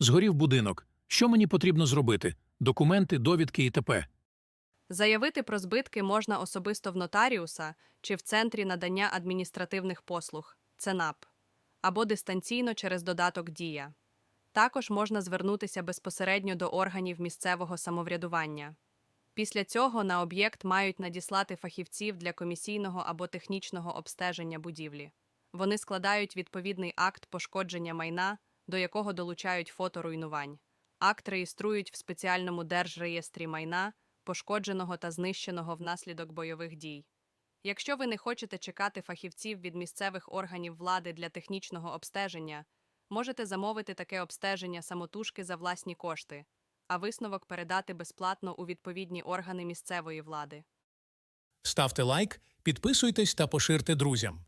Згорів будинок. Що мені потрібно зробити? Документи, довідки і т.п. Заявити про збитки можна особисто в нотаріуса чи в центрі надання адміністративних послуг ЦЕНАП або дистанційно через додаток Дія. Також можна звернутися безпосередньо до органів місцевого самоврядування. Після цього на об'єкт мають надіслати фахівців для комісійного або технічного обстеження будівлі. Вони складають відповідний акт пошкодження майна, до якого долучають фото руйнувань. Акт реєструють в спеціальному держреєстрі майна, пошкодженого та знищеного внаслідок бойових дій. Якщо ви не хочете чекати фахівців від місцевих органів влади для технічного обстеження, можете замовити таке обстеження самотужки за власні кошти, а висновок передати безплатно у відповідні органи місцевої влади. Ставте лайк, підписуйтесь та поширте друзям.